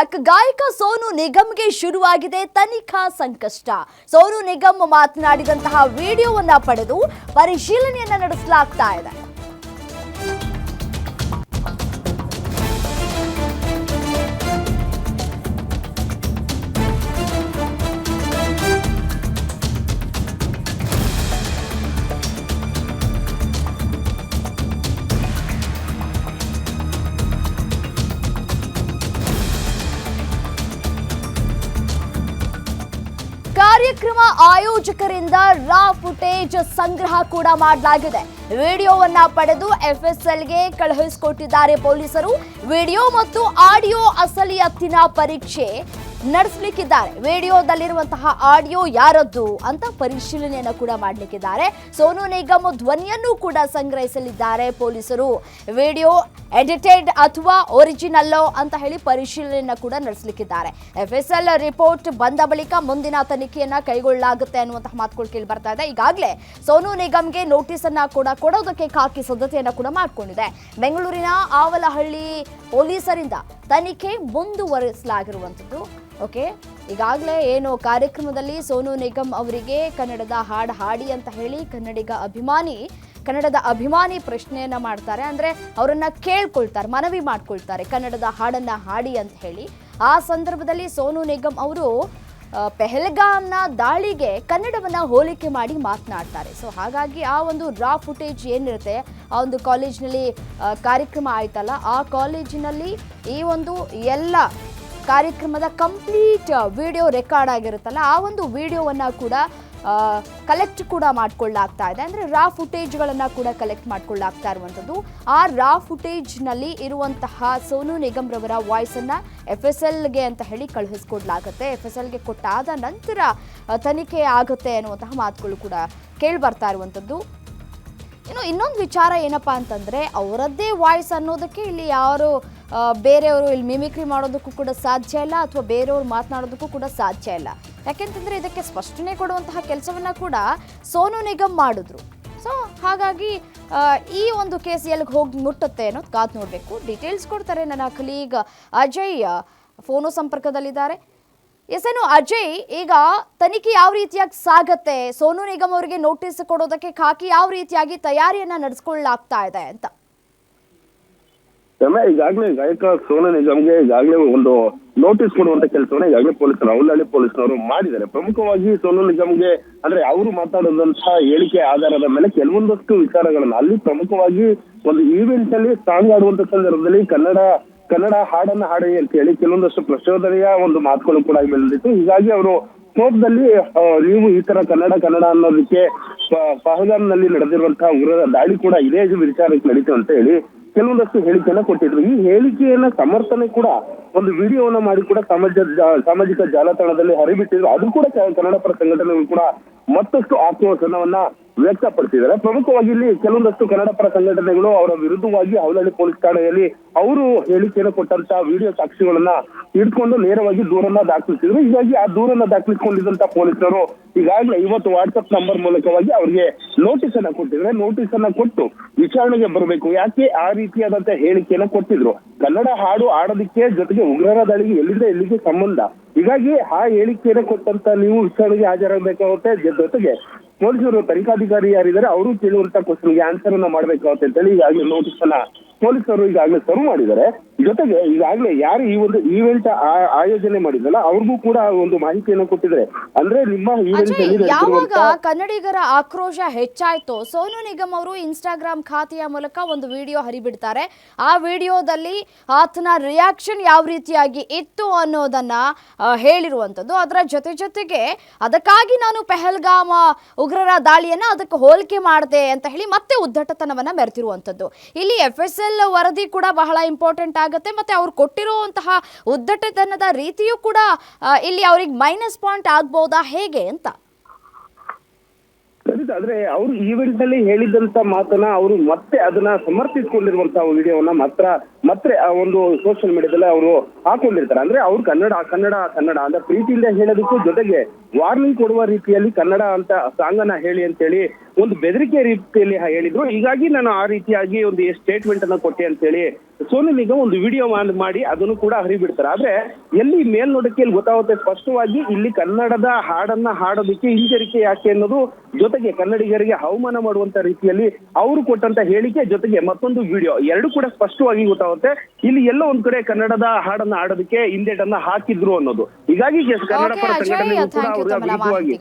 Back ಗಾಯಕ ಸೋನು ನಿಗಮ್ಗೆ ಶುರುವಾಗಿದೆ ತನಿಖಾ ಸಂಕಷ್ಟ. ಸೋನು ನಿಗಮ್ ಮಾತನಾಡಿದಂತಹ ವಿಡಿಯೋವನ್ನ ಪಡೆದು ಪರಿಶೀಲನೆಯನ್ನ ನಡೆಸಲಾಗ್ತಾ ಇದೆ. ಕಾರ್ಯಕ್ರಮ ಆಯೋಜಕರಿಂದ ರಾ ಫುಟೇಜ್ ಸಂಗ್ರಹ ಕೂಡ ಮಾಡಲಾಗಿದೆ. ವಿಡಿಯೋವನ್ನ ಪಡೆದು ಎಫ್ಎಸ್ಎಲ್ಗೆ ಕಳುಹಿಸಿಕೊಟ್ಟಿದ್ದಾರೆ ಪೊಲೀಸರು. ವಿಡಿಯೋ ಮತ್ತು ಆಡಿಯೋ ಅಸಲಿಯತ್ತಿನ ಪರೀಕ್ಷೆ ನಡೆಸಲಿಕ್ಕಿದ್ದಾರೆ. ವಿಡಿಯೋದಲ್ಲಿರುವಂತಹ ಆಡಿಯೋ ಯಾರದ್ದು ಅಂತ ಪರಿಶೀಲನೆಯನ್ನು ಕೂಡ ಮಾಡಲಿಕ್ಕಿದ್ದಾರೆ. ಸೋನು ನಿಗಮ್ ಧ್ವನಿಯನ್ನು ಕೂಡ ಸಂಗ್ರಹಿಸಲಿದ್ದಾರೆ ಪೊಲೀಸರು. ವಿಡಿಯೋ ಎಡಿಟೆಡ್ ಅಥವಾ ಒರಿಜಿನಲ್ಲೋ ಅಂತ ಹೇಳಿ ಪರಿಶೀಲನೆಯನ್ನು ಕೂಡ ನಡೆಸಲಿಕ್ಕಿದ್ದಾರೆ. ಎಲ್ ರಿಪೋರ್ಟ್ ಬಂದ ಬಳಿಕ ಮುಂದಿನ ತನಿಖೆಯನ್ನ ಕೈಗೊಳ್ಳಲಾಗುತ್ತೆ ಅನ್ನುವಂತಹ ಮಾತುಗಳು ಕೇಳಿ ಬರ್ತಾ ಇದೆ. ಈಗಾಗಲೇ ಸೋನು ನಿಗಮ್ಗೆ ನೋಟಿಸ್ ಅನ್ನ ಕೂಡ ಕೊಡೋದಕ್ಕೆ ಖಾಕಿ ಸಿದ್ಧತೆಯನ್ನು ಕೂಡ ಮಾಡಿಕೊಂಡಿದೆ. ಬೆಂಗಳೂರಿನ ಆವಲಹಳ್ಳಿ ಪೊಲೀಸರಿಂದ ತನಿಖೆ ಮುಂದುವರಿಸಲಾಗಿರುವಂಥದ್ದು. ಓಕೆ ಈಗಾಗಲೇ ಏನು ಕಾರ್ಯಕ್ರಮದಲ್ಲಿ ಸೋನು ನಿಗಮ್ ಅವರಿಗೆ ಕನ್ನಡದ ಹಾಡು ಹಾಡಿ ಅಂತ ಹೇಳಿ ಕನ್ನಡಿಗ ಅಭಿಮಾನಿ, ಕನ್ನಡದ ಅಭಿಮಾನಿ ಪ್ರಶ್ನೆಯನ್ನು ಮಾಡ್ತಾರೆ. ಅಂದರೆ ಅವರನ್ನು ಕೇಳ್ಕೊಳ್ತಾರೆ, ಮನವಿ ಮಾಡ್ಕೊಳ್ತಾರೆ ಕನ್ನಡದ ಹಾಡನ್ನು ಹಾಡಿ ಅಂತ ಹೇಳಿ. ಆ ಸಂದರ್ಭದಲ್ಲಿ ಸೋನು ನಿಗಮ್ ಅವರು ಪೆಹಲ್ಗಾಮ್ನ ದಾಳಿಗೆ ಕನ್ನಡವನ್ನ ಹೋಲಿಕೆ ಮಾಡಿ ಮಾತನಾಡ್ತಾರೆ. ಸೊ ಹಾಗಾಗಿ ಆ ಒಂದು ರಾ ಫುಟೇಜ್ ಏನಿರುತ್ತೆ, ಆ ಒಂದು ಕಾಲೇಜ್ನಲ್ಲಿ ಕಾರ್ಯಕ್ರಮ ಆಯ್ತಲ್ಲ, ಆ ಕಾಲೇಜಿನಲ್ಲಿ ಈ ಒಂದು ಎಲ್ಲ ಕಾರ್ಯಕ್ರಮದ ಕಂಪ್ಲೀಟ್ ವಿಡಿಯೋ ರೆಕಾರ್ಡ್ ಆಗಿರುತ್ತಲ್ಲ, ಆ ಒಂದು ವಿಡಿಯೋವನ್ನು ಕೂಡ ಕಲೆಕ್ಟ್ ಕೂಡ ಮಾಡ್ಕೊಳ್ಳಾಗ್ತಾ ಇದೆ. ಅಂದರೆ ರಾ ಫುಟೇಜ್ಗಳನ್ನು ಕೂಡ ಕಲೆಕ್ಟ್ ಮಾಡ್ಕೊಳ್ಳಾಗ್ತಾ ಇರುವಂಥದ್ದು. ಆ ರಾ ಫುಟೇಜ್ನಲ್ಲಿ ಇರುವಂತಹ ಸೋನು ನಿಗಮ್ರವರ ವಾಯ್ಸನ್ನು ಎಫ್ ಎಸ್ ಎಲ್ಗೆ ಅಂತ ಹೇಳಿ ಕಳುಹಿಸ್ಕೊಡ್ಲಾಗುತ್ತೆ. ಎಫ್ ಎಸ್ ಎಲ್ಗೆ ಕೊಟ್ಟಾದ ನಂತರ ತನಿಖೆ ಆಗುತ್ತೆ ಅನ್ನುವಂತಹ ಮಾತುಗಳು ಕೂಡ ಕೇಳಿ ಬರ್ತಾ ಇರುವಂಥದ್ದು. ಇನ್ನು ಇನ್ನೊಂದು ವಿಚಾರ ಏನಪ್ಪ ಅಂತಂದರೆ, ಅವರದ್ದೇ ವಾಯ್ಸ್ ಅನ್ನೋದಕ್ಕೆ ಇಲ್ಲಿ ಯಾರು ಬೇರೆಯವರು ಇಲ್ಲಿ ಮಿಮಿಕ್ರಿ ಮಾಡೋದಕ್ಕೂ ಕೂಡ ಸಾಧ್ಯ ಇಲ್ಲ, ಅಥವಾ ಬೇರೆಯವರು ಮಾತನಾಡೋದಕ್ಕೂ ಕೂಡ ಸಾಧ್ಯ ಇಲ್ಲ. ಯಾಕೆಂತಂದ್ರೆ ಇದಕ್ಕೆ ಸ್ಪಷ್ಟನೆ ಕೊಡುವಂತಹ ಕೆಲಸವನ್ನ ಕೂಡ ಸೋನು ನಿಗಮ್ ಮಾಡಿದ್ರು. ಸೊ ಹಾಗಾಗಿ ಈ ಒಂದು ಕೇಸ್ ಎಲ್ಲಿಗೆ ಹೋಗಿ ಮುಟ್ಟುತ್ತೆ ಅನ್ನೋದು ಕಾದು ನೋಡಬೇಕು. ಡೀಟೇಲ್ಸ್ ಕೊಡ್ತಾರೆ ನನ್ನ ಕಲೀಗ್ ಅಜಯ್ ಫೋನು ಸಂಪರ್ಕದಲ್ಲಿದ್ದಾರೆ. ಎಸ್ ಏನು, ಅಜಯ್, ಈಗ ತನಿಖೆ ಯಾವ ರೀತಿಯಾಗಿ ಸಾಗತ್ತೆ? ಸೋನು ನಿಗಮ್ ಅವರಿಗೆ ನೋಟಿಸ್ ಕೊಡೋದಕ್ಕೆ ಖಾಕಿ ಯಾವ ರೀತಿಯಾಗಿ ತಯಾರಿಯನ್ನ ನಡೆಸ್ಕೊಳ್ಳಾಗ್ತಾ ಇದೆ ಅಂತ? ಈಗಾಗಲೇ ಗಾಯಕ ಸೋನು ನಿಗಮ್ಗೆ ಈಗಾಗಲೇ ಒಂದು ನೋಟಿಸ್ ಕೊಡುವಂತ ಕೆಲಸವನ್ನ ಈಗಾಗಲೇ ಪೊಲೀಸರು ಅವಲಹಳ್ಳಿ ಪೊಲೀಸರು ಮಾಡಿದ್ದಾರೆ. ಪ್ರಮುಖವಾಗಿ ಸೋನು ನಿಗಮ್ಗೆ ಅಂದ್ರೆ ಅವರು ಮಾತಾಡಿದಂತಹ ಹೇಳಿಕೆ ಆಧಾರದ ಮೇಲೆ ಕೆಲವೊಂದಷ್ಟು ವಿಚಾರಗಳನ್ನ ಅಲ್ಲಿ ಪ್ರಮುಖವಾಗಿ ಒಂದು ಈವೆಂಟ್ ಅಲ್ಲಿ ಸಾಂಗ್ ಆಡುವಂತ ಸಂದರ್ಭದಲ್ಲಿ ಕನ್ನಡ ಕನ್ನಡ ಹಾಡನ್ನ ಹಾಡಿ ಅಂತ ಹೇಳಿ ಕೆಲವೊಂದಷ್ಟು ಪ್ರಚೋದನೆಯ ಒಂದು ಮಾತುಗಳು ಕೂಡ ಬೆಳೆದಿತ್ತು ಹೀಗಾಗಿ ಅವರು ಸ್ಕೋಪ್ದಲ್ಲಿ ನೀವು ಈ ತರ ಕನ್ನಡ ಕನ್ನಡ ಅನ್ನೋದಕ್ಕೆ ಪಹಲ್ಗಾಮ್ನಲ್ಲಿ ನಡೆದಿರುವಂತಹ ಉಗ್ರರ ದಾಳಿ ಕೂಡ ಇದೇ ವಿಚಾರಕ್ಕೆ ನಡೀತು ಅಂತ ಹೇಳಿ ಕೆಲವೊಂದಷ್ಟು ಹೇಳಿಕೆಯನ್ನ ಕೊಟ್ಟಿದ್ರು. ಈ ಹೇಳಿಕೆಯನ್ನ ಸಮರ್ಥನೆ ಕೂಡ ಒಂದು ವಿಡಿಯೋವನ್ನ ಮಾಡಿ ಕೂಡ ಸಮಾಜ ಸಾಮಾಜಿಕ ಜಾಲತಾಣದಲ್ಲಿ ಹರಿಬಿಟ್ಟಿದ್ರು. ಅದು ಕೂಡ ಕನ್ನಡ ಪರ ಸಂಘಟನೆಗಳು ಕೂಡ ಮತ್ತಷ್ಟು ಆಕ್ರೋಶನವನ್ನ ವ್ಯಕ್ತಪಡಿಸಿದ್ದಾರೆ. ಪ್ರಮುಖವಾಗಿ ಇಲ್ಲಿ ಕೆಲವೊಂದಷ್ಟು ಕನ್ನಡ ಪರ ಸಂಘಟನೆಗಳು ಅವರ ವಿರುದ್ಧವಾಗಿ ಅವಲಹಳ್ಳಿ ಪೊಲೀಸ್ ಠಾಣೆಯಲ್ಲಿ ಅವರು ಹೇಳಿಕೆಯನ್ನು ಕೊಟ್ಟಂತ ವಿಡಿಯೋ ಸಾಕ್ಷಿಗಳನ್ನ ಇಟ್ಕೊಂಡು ನೇರವಾಗಿ ದೂರನ್ನ ದಾಖಲಿಸಿದ್ರು. ಹೀಗಾಗಿ ಆ ದೂರನ್ನ ದಾಖಲಿಸಿಕೊಂಡಿದ್ದಂತ ಪೊಲೀಸರು ಈಗಾಗಲೇ ಇವತ್ತು ವಾಟ್ಸ್ಆಪ್ ನಂಬರ್ ಮೂಲಕವಾಗಿ ಅವರಿಗೆ ನೋಟಿಸ್ ಅನ್ನ ಕೊಟ್ಟಿದ್ರೆ ನೋಟಿಸ್ ಅನ್ನ ಕೊಟ್ಟು ವಿಚಾರಣೆಗೆ ಬರಬೇಕು. ಯಾಕೆ ಆ ರೀತಿಯಾದಂತ ಹೇಳಿಕೆಯನ್ನ ಕೊಟ್ಟಿದ್ರು? ಕನ್ನಡ ಹಾಡು ಆಡೋದಕ್ಕೆ ಜೊತೆಗೆ ಉಗ್ರರ ದಾಳಿಗೆ ಎಲ್ಲಿಂದ ಎಲ್ಲಿಗೆ ಸಂಬಂಧ? ಹೀಗಾಗಿ ಆ ಹೇಳಿಕೆಯನ್ನು ಕೊಟ್ಟಂತ ನೀವು ವಿಚಾರಣೆಗೆ ಹಾಜರಾಗಬೇಕಾಗುತ್ತೆ. ಜೊತೆಗೆ ಪೊಲೀಸರು ತನಿಖಾಧಿಕಾರಿ ಯಾರಿದ್ದಾರೆ ಅವರು ಕೇಳುವಂತ ಕ್ವಶನ್ಗೆ ಆನ್ಸರ್ ಅನ್ನ ಮಾಡ್ಬೇಕಾಗುತ್ತೆ ಅಂತ ಹೇಳಿ ಈಗಾಗಲೇ ನೋಟಿಸ್ ಅನ್ನ ಪೊಲೀಸರು ಈಗಾಗಲೇ ಸರ್ವ್ ಮಾಡಿದ್ದಾರೆ. ಜೊತೆಗೆ ಈಗಾಗಲೇ ಯಾರು ಈ ಒಂದು ಈವೆಂಟ್ ಆಯೋಜನೆ ಮಾಡಿದ್ರಲ್ಲ ಅವ್ರಿಗೂ ಕೂಡ ಒಂದು ಮಾಹಿತಿಯನ್ನು ಕೊಟ್ಟಿದ್ರೆ ಅಂದ್ರೆ ನಿಮ್ಮ ಈವೆಂಟ್ ಯಾವಾಗ ಕನ್ನಡಿಗರ ಆಕ್ರೋಶ ಹೆಚ್ಚಾಯ್ತು? ಸೋನು ನಿಗಮ್ ಅವರು ಇನ್ಸ್ಟಾಗ್ರಾಮ್ ಖಾತೆಯ ಮೂಲಕ ಒಂದು ವಿಡಿಯೋ ಹರಿಬಿಡ್ತಾರೆ. ಆ ವಿಡಿಯೋದಲ್ಲಿ ಆತನ ರಿಯಾಕ್ಷನ್ ಯಾವ ರೀತಿಯಾಗಿ ಇತ್ತು ಅನ್ನೋದನ್ನ ಹೇಳಿರುವಂತದ್ದು ಹೇಳಿರುವಂಥದ್ದು. ಅದರ ಜೊತೆ ಜೊತೆಗೆ ಅದಕ್ಕಾಗಿ ನಾನು ಪೆಹಲ್ಗಾಮ ಉಗ್ರರ ದಾಳಿಯನ್ನ ಅದಕ್ಕೆ ಹೋಲಿಕೆ ಮಾಡಿದೆ ಅಂತ ಹೇಳಿ ಮತ್ತೆ ಉದ್ದಟತನವನ್ನ ಮೆರೆತಿರುವಂಥದ್ದು ಇಲ್ಲಿ ಎಫ್ ಎಸ್ ಎಲ್ ವರದಿ ಕೂಡ ಬಹಳ ಇಂಪಾರ್ಟೆಂಟ್ ಆಗುತ್ತೆ ಮತ್ತೆ ಅವ್ರು ಕೊಟ್ಟಿರುವಂತಹ ಉದ್ದಟತನದ ರೀತಿಯೂ ಕೂಡ ಇಲ್ಲಿ ಅವ್ರಿಗೆ ಮೈನಸ್ ಪಾಯಿಂಟ್ ಆಗ್ಬೋದಾ ಹೇಗೆ ಅಂತ? ಅಂದ್ರೆ ಆದ್ರೆ ಅವರು ಈವೆಂಟ್ ಅಲ್ಲಿ ಹೇಳಿದಂತ ಮಾತನ್ನ ಅವರು ಮತ್ತೆ ಅದನ್ನ ಸಮರ್ಥಿಸಿಕೊಂಡಿರುವಂತಹ ವಿಡಿಯೋವನ್ನ ಮಾತ್ರ, ಮತ್ತೆ ಆ ಒಂದು ಸೋಷಿಯಲ್ ಮೀಡಿಯಾದಲ್ಲಿ ಅವರು ಹಾಕೊಂಡಿರ್ತಾರೆ. ಅಂದ್ರೆ ಅವ್ರು ಕನ್ನಡ ಕನ್ನಡ ಕನ್ನಡ ಅಂತ ಪ್ರೀತಿಯಿಂದ ಹೇಳೋದಕ್ಕೂ ಜೊತೆಗೆ ವಾರ್ನಿಂಗ್ ಕೊಡುವ ರೀತಿಯಲ್ಲಿ ಕನ್ನಡ ಅಂತ ಸಾಂಗನ್ನ ಹೇಳಿ ಅಂತೇಳಿ ಒಂದು ಬೆದರಿಕೆ ರೀತಿಯಲ್ಲಿ ಹೇಳಿದ್ರು. ಹೀಗಾಗಿ ನಾನು ಆ ರೀತಿಯಾಗಿ ಒಂದು ಸ್ಟೇಟ್ಮೆಂಟ್ ಅನ್ನ ಕೊಟ್ಟೆ ಅಂತೇಳಿ ಸೋನು ನಿಗಮ್ ಒಂದು ವಿಡಿಯೋ ಮಾಡಿ ಅದನ್ನು ಕೂಡ ಹರಿಬಿಡ್ತಾರೆ. ಆದ್ರೆ ಎಲ್ಲಿ ಮೇಲ್ನೋಟಕ್ಕೆ ಇಲ್ಲಿ ಗೊತ್ತಾಗುತ್ತೆ? ಸ್ಪಷ್ಟವಾಗಿ ಇಲ್ಲಿ ಕನ್ನಡದ ಹಾಡನ್ನ ಹಾಡೋದಕ್ಕೆ ಹಿಂಜರಿಕೆ ಯಾಕೆ ಅನ್ನೋದು ಜೊತೆಗೆ ಕನ್ನಡಿಗರಿಗೆ ಅವಮಾನ ಮಾಡುವಂತ ರೀತಿಯಲ್ಲಿ ಅವರು ಕೊಟ್ಟಂತ ಹೇಳಿಕೆ ಜೊತೆಗೆ ಮತ್ತೊಂದು ವಿಡಿಯೋ ಎರಡು ಕೂಡ ಸ್ಪಷ್ಟವಾಗಿ ಗೊತ್ತಾಗುತ್ತೆ. ಇಲ್ಲಿ ಎಲ್ಲೋ ಒಂದ್ ಕಡೆ ಕನ್ನಡದ ಹಾಡನ್ನ ಆಡೋದಕ್ಕೆ ಹಿಂದೇಟನ್ನ ಹಾಕಿದ್ರು ಅನ್ನೋದು. ಹೀಗಾಗಿ ಕನ್ನಡ ಪರ ಸಂಘಟನೆ ಕೂಡ ಅವ್ರ ವಿರುದ್ಧವಾಗಿ